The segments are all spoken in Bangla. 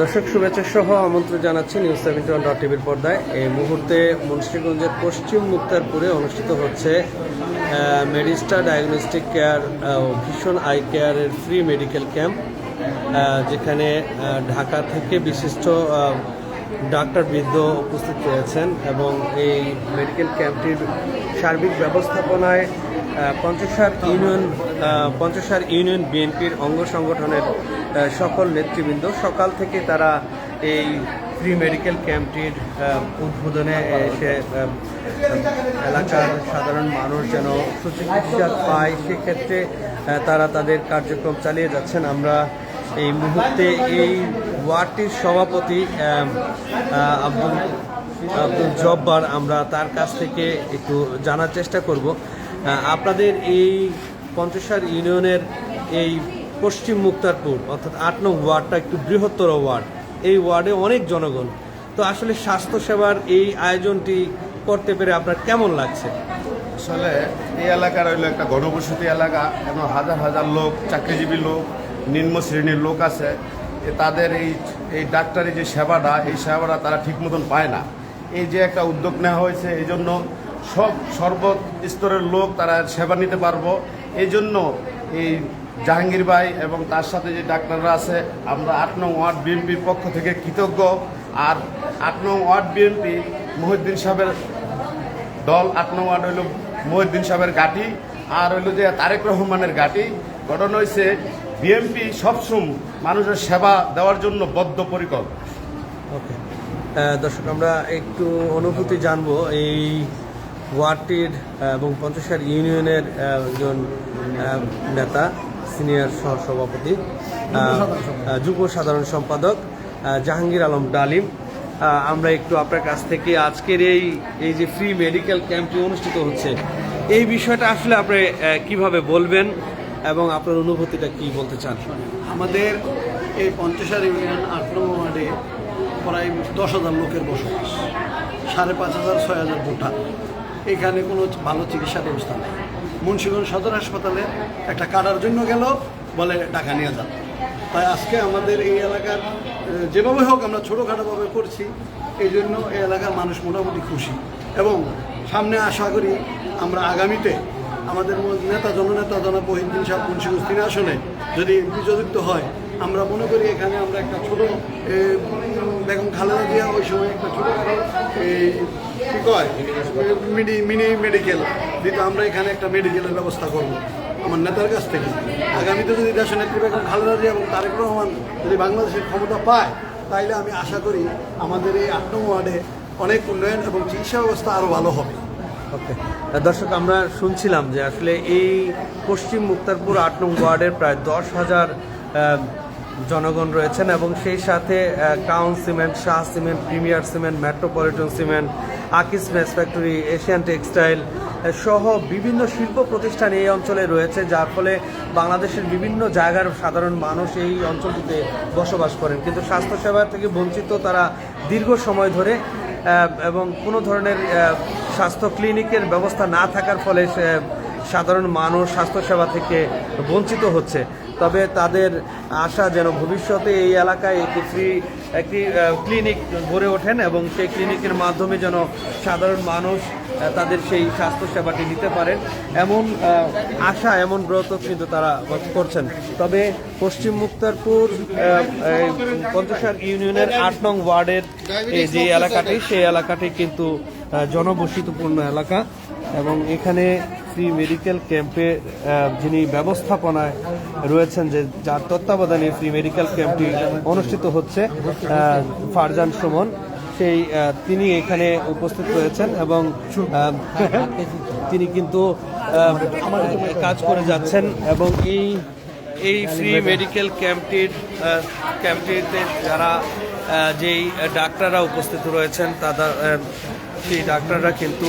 দর্শক, শুভেচ্ছা সহ আমন্ত্রণ জানাচ্ছি নিউজ সেভেন্টি ওয়ান ডট টিভির পর্দায়। এই মুহূর্তে মুন্সিগঞ্জের পশ্চিম মুক্তারপুরে অনুষ্ঠিত হচ্ছে Medista diagnostic care vision eye কেয়ারের ফ্রি মেডিকেল ক্যাম্প যেখানে ঢাকা থেকে বিশিষ্ট ডাক্তার বৃদ্ধ উপস্থিত রয়েছেন এবং এই মেডিকেল ক্যাম্পটির সার্বিক ব্যবস্থাপনায় পঞ্চসার ইউনিয়ন পঞ্চসার ইউনিয়ন বিএনপির অঙ্গ সংগঠনের সকল নেতৃবৃন্দ, সকাল থেকে তারা এই ফ্রি মেডিকেল ক্যাম্পটির উদ্বোধনে এসে এলাকার সাধারণ মানুষ যেন সুচিকিৎসা পায়, সেক্ষেত্রে তারা তাদের কার্যক্রম চালিয়ে যাচ্ছেন। আমরা এই মুহূর্তে এই ওয়ার্ডটির সভাপতি আব্দুল আব্দুল জব্বার আমরা তার কাছ থেকে একটু জানার চেষ্টা করব। আপনাদের এই পঞ্চসার ইউনিয়নের এই পশ্চিম মুক্তারপুর, অর্থাৎ আট নং ওয়ার্ডটা একটু বৃহত্তর ওয়ার্ড। এই ওয়ার্ডে অনেক জনগণ। তো আসলে স্বাস্থ্যসেবার এই আয়োজনটি করতে পেরে আপনার কেমন লাগছে? আসলে এই এলাকার হইল একটা ঘনবসতি এলাকা, এবং হাজার হাজার লোক, চাকরিজীবী লোক, নিম্ন শ্রেণির লোক আছে। তাদের এই এই ডাক্তারি যে সেবাটা, এই সেবাটা তারা ঠিক মতন পায় না। এই যে একটা উদ্যোগ নেওয়া হয়েছে, এই জন্য সব সর্ব স্তরের লোক তারা সেবা নিতে পারব। এই জন্য এই জাহাঙ্গীর ভাই এবং তার সাথে যে ডাক্তাররা আছে, আমরা আট নং ওয়ার্ড বিএনপির পক্ষ থেকে কৃতজ্ঞ। আর আট নং ওয়ার্ড বিএনপি মহিউদ্দিন সাহেবের দল, আট নং ওয়ার্ড হইল মহিউদ্দিন সাহেবের গাটি আর হইল যে তারেক রহমানের গাটি ঘটনা হয়েছে বিএমপি সবসময় মানুষের সেবা দেওয়ার জন্য বদ্ধপরিকর। ওকে। দর্শক, আমরা একটু অনুভূতি জানব এই ওয়ার্ডটির এবং পঞ্চসার ইউনিয়নের একজন নেতা। সিনিয়র সহসভাপতি যুব সাধারণ সম্পাদক জাহাঙ্গীর আলম ডালিম। আমরা একটু আপনার কাছ থেকে আজকের এই এই যে ফ্রি মেডিকেল ক্যাম্পটি অনুষ্ঠিত হচ্ছে, এই বিষয়টা আসলে আপনি কীভাবে বলবেন এবং আপনার অনুভূতিটা কি বলতে চান? আমাদের এই পঞ্চসার ইউনিয়ন আট নম্বর ওয়ার্ডে প্রায় দশ হাজার লোকের বসবাস, সাড়ে পাঁচ হাজার, ছয় হাজার ভোটার। এখানে কোনো ভালো চিকিৎসা ব্যবস্থা নেই। মুন্সিগঞ্জ সদর হাসপাতালে একটা কাটার জন্য গেল, বলে টাকা নিয়ে যান। তাই আজকে আমাদের এই এলাকার যেভাবে হোক আমরা ছোটোখাটোভাবে করছি, এই জন্য এই এলাকার মানুষ মোটামুটি খুশি। এবং সামনে আশা করি আমরা আগামীতে আমাদের নেতা, জননেতা জনাব মহিদ্দিন সাহেব মুন্সিগঞ্জ তিনি আসনে যদি বিজযুক্ত হয় আমরা মনে করি এখানে আমরা একটা ছোট বেগম খালেদা জিয়া ওই সময় একটা ছোট কি কয়? মিনি মিনি মেডিকেল দিতে আমরা এখানে একটা মেডিকেলের ব্যবস্থা করব আমার নেতার কাছ থেকে। আগামীতে যদি দেশের নেত্রী বেগম খালেদা জিয়া এবং তারেক রহমান যদি বাংলাদেশের ক্ষমতা পায়, তাইলে আমি আশা করি আমাদের এই আট নং ওয়ার্ডে অনেক উন্নয়ন এবং চিকিৎসা ব্যবস্থা আরও ভালো হবে। ওকে। দর্শক, আমরা শুনছিলাম যে আসলে এই পশ্চিম মুক্তারপুর আট নং ওয়ার্ডের প্রায় দশ হাজার জনগণ রয়েছেন এবং সেই সাথে crown cement, Shah cement, premier cement, metropolitan cement, Akij mace factory, Asian textile সহ বিভিন্ন শিল্প প্রতিষ্ঠান এই অঞ্চলে রয়েছে, যার ফলে বাংলাদেশের বিভিন্ন জায়গার সাধারণ মানুষ এই অঞ্চলটিতে বসবাস করেন। কিন্তু স্বাস্থ্যসেবা থেকে বঞ্চিত তারা দীর্ঘ সময় ধরে এবং কোনো ধরনের স্বাস্থ্য ক্লিনিকের ব্যবস্থা না থাকার ফলে সাধারণ মানুষ স্বাস্থ্যসেবা থেকে বঞ্চিত হচ্ছে। তবে তাদের আশা যেন ভবিষ্যতে এই এলাকায় একটি ফ্রি একটি ক্লিনিক গড়ে ওঠেন এবং সেই ক্লিনিকের মাধ্যমে যেন সাধারণ মানুষ তাদের সেই স্বাস্থ্যসেবাটি নিতে পারেন। এমন আশা, এমন ব্রত কিন্তু তারা করছেন। তবে পশ্চিম মুক্তারপুর পঞ্চসার ইউনিয়নের আট নং ওয়ার্ডের যে এলাকাটি, সেই এলাকাটি কিন্তু জনবসতিপূর্ণ এলাকা এবং এখানে ফ্রি মেডিকেল ক্যাম্পে যিনি ব্যবস্থাপনায় রয়েছেন যে যার তত্ত্বাবধানে ফ্রি মেডিকেল ক্যাম্পটি অনুষ্ঠিত হচ্ছে ফারজান সুমন, সেই তিনি এখানে উপস্থিত রয়েছেন এবং তিনি কিন্তু কাজ করে যাচ্ছেন এবং এই এই ফ্রি মেডিকেল ক্যাম্পটির ক্যাম্পটিতে যারা যেই ডাক্তাররা উপস্থিত রয়েছেন তারা সেই ডাক্তাররা কিন্তু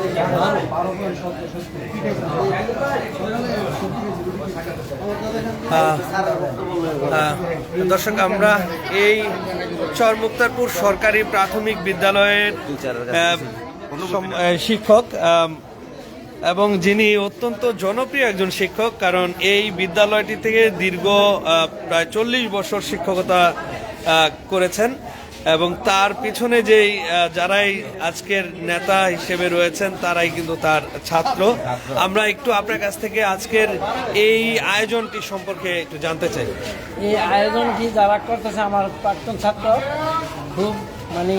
দর্শক, আমরা এই চর মুক্তারপুর সরকারি প্রাথমিক বিদ্যালয়ের শিক্ষক এবং যিনি অত্যন্ত জনপ্রিয় একজন শিক্ষক, কারণ এই বিদ্যালয়টি থেকে দীর্ঘ প্রায় চল্লিশ বছর শিক্ষকতা করেছেন। এবং তার পিছনে যেই যারাই আজকের নেতা হিসেবে রয়েছেন, তারাই কিন্তু তার ছাত্র। আমরা একটু আপনার কাছ থেকে আজকের এই আয়োজনটি সম্পর্কে একটু জানতে চাই। এই আয়োজনটি যারা করতেছে, আমার প্রাক্তন ছাত্র, খুব মানে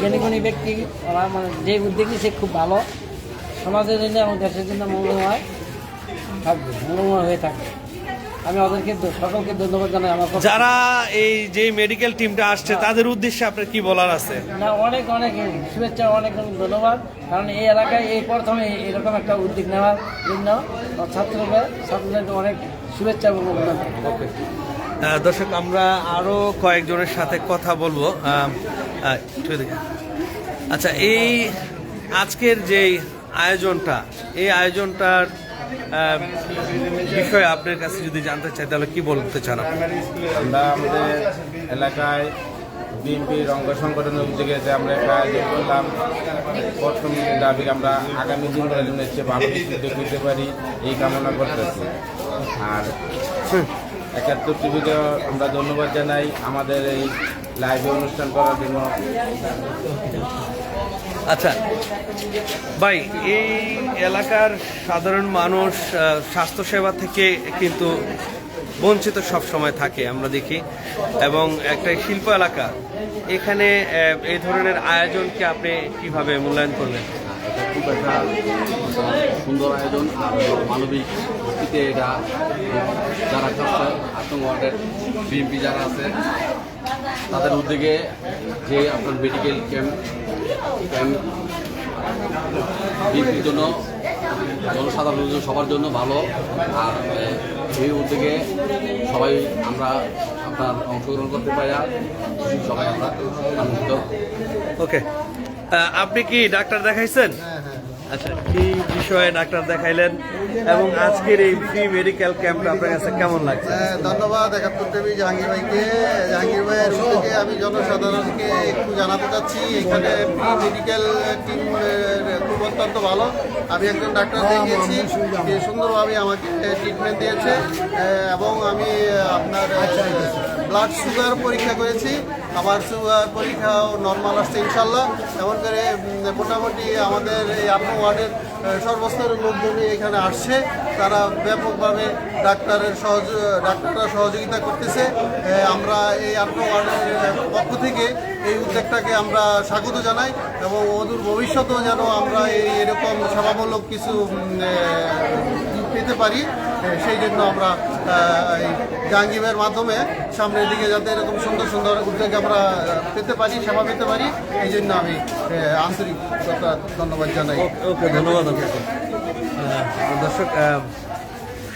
জ্ঞানীগুণী ব্যক্তি, ওরা মানে যে উদ্যোগ, সে খুব ভালো। সমাজের জন্য এবং দেশের জন্য মঙ্গলময় থাকবে মঙ্গলময় হয়ে থাকবে। আমি ওদেরকে সকলকে ধন্যবাদ জানাই আমার যারা এই যে মেডিকেল টিমটা আসছে তাদের উদ্দেশ্যে আপনার কি বলার আছে? না অনেক অনেক শুভেচ্ছা অনেক অনেক ধন্যবাদ। কারণ এই এলাকায় এই প্রথমে এরকম একটা উদ্যোগ নেওয়ার জন্য ছাত্রকে ছাত্রদের অনেক শুভেচ্ছা এবং অভিনন্দন। দর্শক আমরা আরও কয়েকজনের সাথে কথা বলব। আচ্ছা এই আজকের যে আয়োজনটা এই আয়োজনটার বিষয়ে আপনার কাছে যদি জানতে চাই, তাহলে কি বলতে চান আমরা আমাদের এলাকায় বিএনপির অঙ্গ সংগঠনের উদ্যোগে যে আমরা একটা আয়োজন করলাম, প্রথম দাবি আমরা আগামী দিনগুলোর জন্য হচ্ছে ভালো কিছু দেখতে পারি, এই কামনা করতেছি। আর একাত্তর টিভিকে আমরা ধন্যবাদ জানাই। আমাদের এই লাইভে অনুষ্ঠান করার জন্য। আচ্ছা ভাই, এই এলাকার সাধারণ মানুষ স্বাস্থ্য স্বাস্থ্যসেবা থেকে কিন্তু বঞ্চিত সব সময় থাকে, আমরা দেখি। এবং একটা শিল্প এলাকা, এখানে এই ধরনের আয়োজনকে আপনি কীভাবে মূল্যায়ন করবেন? খুব একটা সুন্দর আয়োজন আর মানবিক ভিত্তিতে এটা যারা করছে আতঙ্ক ওয়ার্ডের বিএনপি যারা আছে তাদের উদ্যোগে যে আপনার মেডিকেল ক্যাম্প ক্যাম্প বিএনপির জন্য জনসাধারণের জন্য সবার জন্য ভালো। আর এই উদ্যোগে সবাই আমরা আপনার অংশগ্রহণ করতে পারি আর সবাই আমরা আনন্দিত। ওকে আপনি কি ডাক্তার দেখাইছেন? আচ্ছা কি বিষয়ে ডাক্তার দেখাইলেন এবং আজকের এই ফ্রি মেডিকেল ক্যাম্পটা আপনার কাছে কেমন লাগছে? হ্যাঁ, ধন্যবাদ একাত্তর টিভি জাহাঙ্গীর ভাইকে। জাহাঙ্গীর ভাইয়ের উদ্যোগে আমি জনসাধারণকে একটু জানাতে চাচ্ছি এখানে মেডিকেল টিম খুব অত্যন্ত ভালো। আমি একজন ডাক্তার দেখিয়েছি যে সুন্দরভাবে আমাকে ট্রিটমেন্ট দিয়েছে এবং আমি আপনার ব্লাড সুগার পরীক্ষা করেছি। আমার সুগার পরীক্ষাও নর্মাল আসছে ইনশাল্লাহ এমন করে মোটামুটি আমাদের এই আপনার ওয়ার্ডের সর্বস্তরের লোকজনই এখানে আসছে। তারা ব্যাপকভাবে ডাক্তারের সহজ, ডাক্তাররা সহযোগিতা করতেছে। আমরা এই আপনার ওয়ার্ডের পক্ষ থেকে এই উদ্যোগটাকে আমরা স্বাগত জানাই এবং অদূর ভবিষ্যতেও যেন আমরা এই এরকম সেবামূলক কিছু পেতে পারি। সেই জন্য আমরা এই জাহাঙ্গীরের মাধ্যমে সামনের দিকে যাতে এরকম সুন্দর সুন্দর উদ্যোগ আমরা পেতে পারি সেবা পেতে পারি এই জন্য আমি আন্তরিকতা ধন্যবাদ জানাই। ওকে ধন্যবাদ দর্শক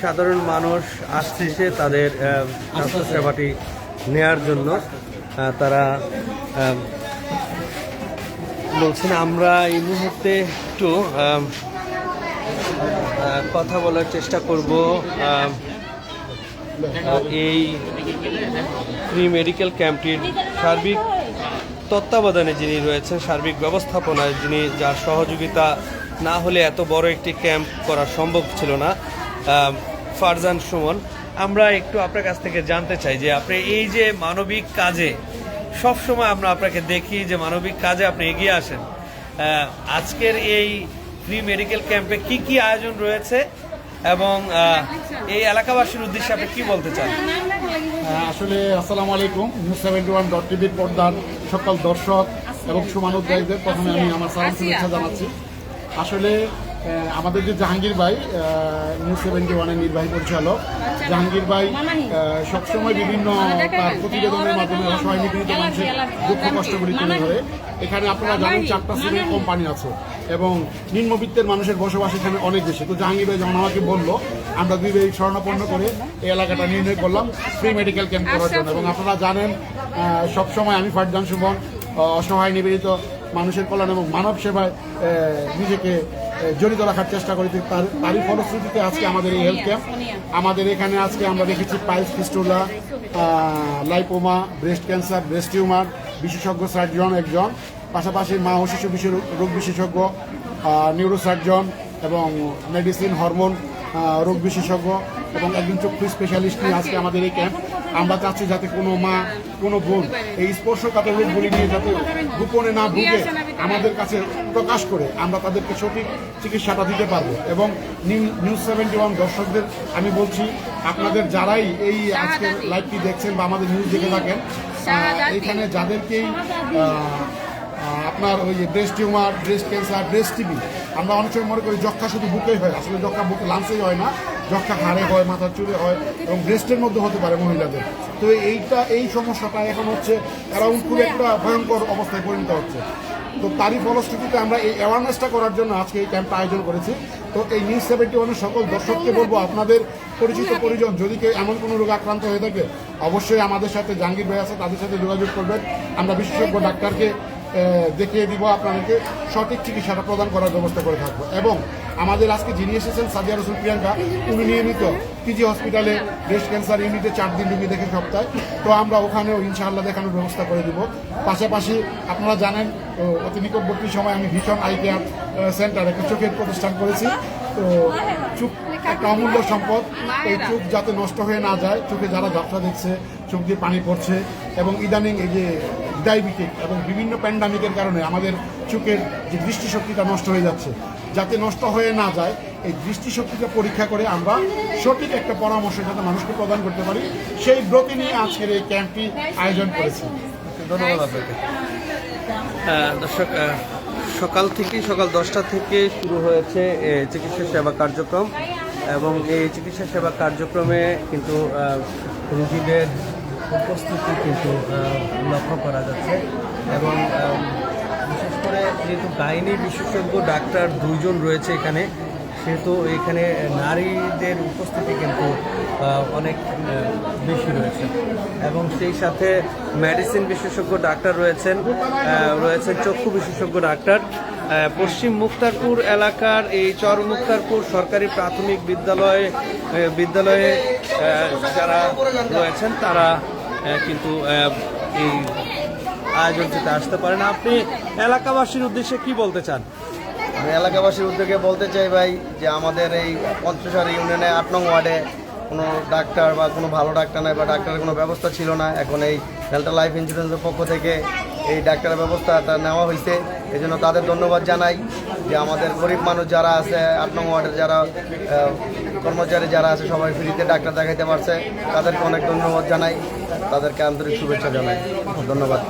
সাধারণ মানুষ আসছে তাদের আহ, স্বাস্থ্য সেবাটি নেয়ার জন্য। তারা বলছেন আমরা এই মুহূর্তে একটু কথা বলার চেষ্টা করব এই ফ্রি মেডিকেল ক্যাম্পটির সার্বিক তত্ত্বাবধানে যিনি রয়েছেন, সার্বিক ব্যবস্থাপনায় যিনি যার সহযোগিতা না হলে এত বড় একটি ক্যাম্প করা সম্ভব ছিল না ফারজান সুমন। আমরা একটু আপনার কাছ থেকে জানতে চাই যে আপনি এই যে মানবিক কাজে, সবসময় আমরা আপনাকে দেখি যে মানবিক কাজে আপনি এগিয়ে আসেন। আজকের এই ফ্রি মেডিকেল ক্যাম্পে কি কি আয়োজন রয়েছে এবং এই এলাকাবাসীর উদ্দেশ্যে আপনি কি বলতে চান? আসলে আসসালামু আলাইকুম নিউজ সেভেন্টি ওয়ান ডট টিভির পর্দার সকল দর্শক এবং সুমানুদ্দায়ীদের প্রথমে আমি আমার সালাম শুভেচ্ছা জানাচ্ছি। আসলে আমাদের যে জাহাঙ্গীর ভাই নিউজ সেভেন্টি ওয়ানের নির্বাহী পরিচালক জাহাঙ্গীর ভাই সবসময় বিভিন্ন তার প্রতিবেদনের মাধ্যমে অসহায় নিপীড়িত মানুষের দুঃখ কষ্টগুলি তুলে ধরে। এখানে আপনারা জানেন চারটা সিমেন্ট কোম্পানি আছে এবং নিম্নবিত্তের মানুষের বসবাস এখানে অনেক বেশি। তো জাহাঙ্গীর ভাই যখন আমাকে বলল আমরা দুই ভাই স্বর্ণাপন্ন করে এই এলাকাটা নির্ণয় করলাম ফ্রি মেডিকেল ক্যাম্প করার জন্য। এবং আপনারা জানেন সবসময় আমি ফারজান সুমন অসহায় নিবেদিত মানুষের কল্যাণ এবং মানব সেবায় নিজেকে জড়িত রাখার চেষ্টা করেছি তার তারই ফলশ্রুতিতে আজকে আমাদের এই হেলথ ক্যাম্প আমাদের এখানে আজকে আমরা দেখেছি piles fistula lipoma breast cancer breast tumour বিশেষজ্ঞ সার্জন একজন পাশাপাশি মা ও শিশু বিশ রোগ বিশেষজ্ঞ নিউরোসার্জন এবং মেডিসিন হরমোন রোগ বিশেষজ্ঞ এবং একজন চক্ষু স্পেশালিস্ট নিয়ে আজকে আমাদের এই ক্যাম্প আমরা চাচ্ছি যাতে কোনো মা, কোনো বোন এই স্পর্শকাতর রোগগুলি নিয়ে যাতে গোপনে না ভুগে আমাদের কাছে প্রকাশ করে, আমরা তাদেরকে সঠিক চিকিৎসাটা দিতে পারব। এবং নিউজ সেভেন্টি ওয়ান দর্শকদের আমি বলছি, আপনাদের যারাই এই আজকের লাইভটি দেখছেন বা আমাদের নিউজ দেখে থাকেন এখানে যাদেরকেই আপনার ওই যে breast tumour breast cancer breast TB আমরা অনেক সময় মনে করি যক্ষা শুধু বুকেই হয়, আসলে যক্ষা বুকে লাঞ্চেই হয় না যক্ষা হাড়ে হয়, মাথার চুলে হয় এবং ব্রেস্টের মধ্যে হতে পারে মহিলাদের। তো এইটা এই সমস্যাটা এখন হচ্ছে অ্যারাউন্ড খুব একটা ভয়ঙ্কর অবস্থায় পরিণত হচ্ছে। তো তারই ফলশ্রুতিতে আমরা এই অ্যাওয়ারনেসটা করার জন্য আজকে এই ক্যাম্পটা আয়োজন করেছি। তো এই নিউজ সেভেন্টি ওয়ানের সকল দর্শককে বলব, আপনাদের পরিচিত পরিজন যদি কেউ এমন কোনো রোগ আক্রান্ত হয়ে থাকে, অবশ্যই আমাদের সাথে জাহাঙ্গীর ভাই আছে, তাদের সাথে যোগাযোগ করবেন। আমরা বিশেষজ্ঞ ডাক্তারকে দেখিয়ে দিব আপনাদেরকে সঠিক চিকিৎসাটা প্রদান করার ব্যবস্থা করে থাকব। এবং আমাদের আজকে যিনি এসেছেন সাদিয়া রসুল প্রিয়াঙ্কা, উনি নিয়মিত পিজি হসপিটালে ব্রেস্ট ক্যান্সার ইউনিটে চার দিন রুগী দেখে সপ্তাহে। তো আমরা ওখানেও ইনশাআল্লাহ দেখানোর ব্যবস্থা করে দিব। পাশাপাশি আপনারা জানেন অতি নিকটবর্তী সময় আমি ভীষণ আই কেয়ার সেন্টার একটা চোখের প্রতিষ্ঠান করেছি। তো চুপ একটা অমূল্য সম্পদ। এই চোখ যাতে নষ্ট হয়ে না যায়, চোখে যারা যাত্রা দেখছে চোখ দিয়ে পানি পড়ছে, এবং ইদানিং এই যে ডায়াবেটিক এবং বিভিন্ন প্যান্ডামিকের কারণে আমাদের চোখের যে দৃষ্টিশক্তিটা নষ্ট হয়ে যাচ্ছে, যাতে নষ্ট হয়ে না যায়, এই দৃষ্টিশক্তিটা পরীক্ষা করে আমরা সঠিক একটা পরামর্শ যাতে মানুষকে প্রদান করতে পারি, সেই ব্রতি নিয়ে আজকের এই ক্যাম্পটি আয়োজন করেছি। ধন্যবাদ আপনাকে। দর্শক সকাল থেকেই, সকাল দশটা থেকে শুরু হয়েছে চিকিৎসা সেবা কার্যক্রম এবং এই চিকিৎসা সেবা কার্যক্রমে কিন্তু রোগীদের উপস্থিতি কিন্তু লক্ষ্য করা যাচ্ছে। এবং বিশেষ করে যেহেতু গাইনি বিশেষজ্ঞ ডাক্তার দুইজন রয়েছে এখানে, সেহেতু এখানে নারীদের উপস্থিতি কিন্তু অনেক বেশি রয়েছে। এবং সেই সাথে মেডিসিন বিশেষজ্ঞ ডাক্তার রয়েছেন রয়েছেন চক্ষু বিশেষজ্ঞ ডাক্তার। পশ্চিম মুক্তারপুর এলাকার এই চর মুক্তারপুর সরকারি প্রাথমিক বিদ্যালয়ে বিদ্যালয়ে যারা রয়েছেন, তারা কিন্তু আহ, এই আয়োজনটিতে আসতে পারেন আপনি এলাকাবাসীর উদ্দেশ্যে কি বলতে চান? আমি এলাকাবাসীর উদ্যোগে বলতে চাই ভাই যে আমাদের এই পঞ্চসার ইউনিয়নে আট নং ওয়ার্ডে কোনো ডাক্তার বা কোনো ভালো ডাক্তার নাই বা ডাক্তারের কোনো ব্যবস্থা ছিল না। এখন এই ডেল্টা লাইফ ইন্স্যুরেন্সের পক্ষ থেকে এই ডাক্তারের ব্যবস্থাটা নেওয়া হয়েছে। এই জন্য তাদের ধন্যবাদ জানাই যে আমাদের গরিব মানুষ যারা আছে আট নং ওয়ার্ডের যারা কর্মচারী যারা আছে, সবাই ফ্রিতে ডাক্তার দেখাইতে পারছে। তাদেরকে অনেক ধন্যবাদ জানাই। তাদেরকে আন্তরিক শুভেচ্ছা জানাই। ধন্যবাদ।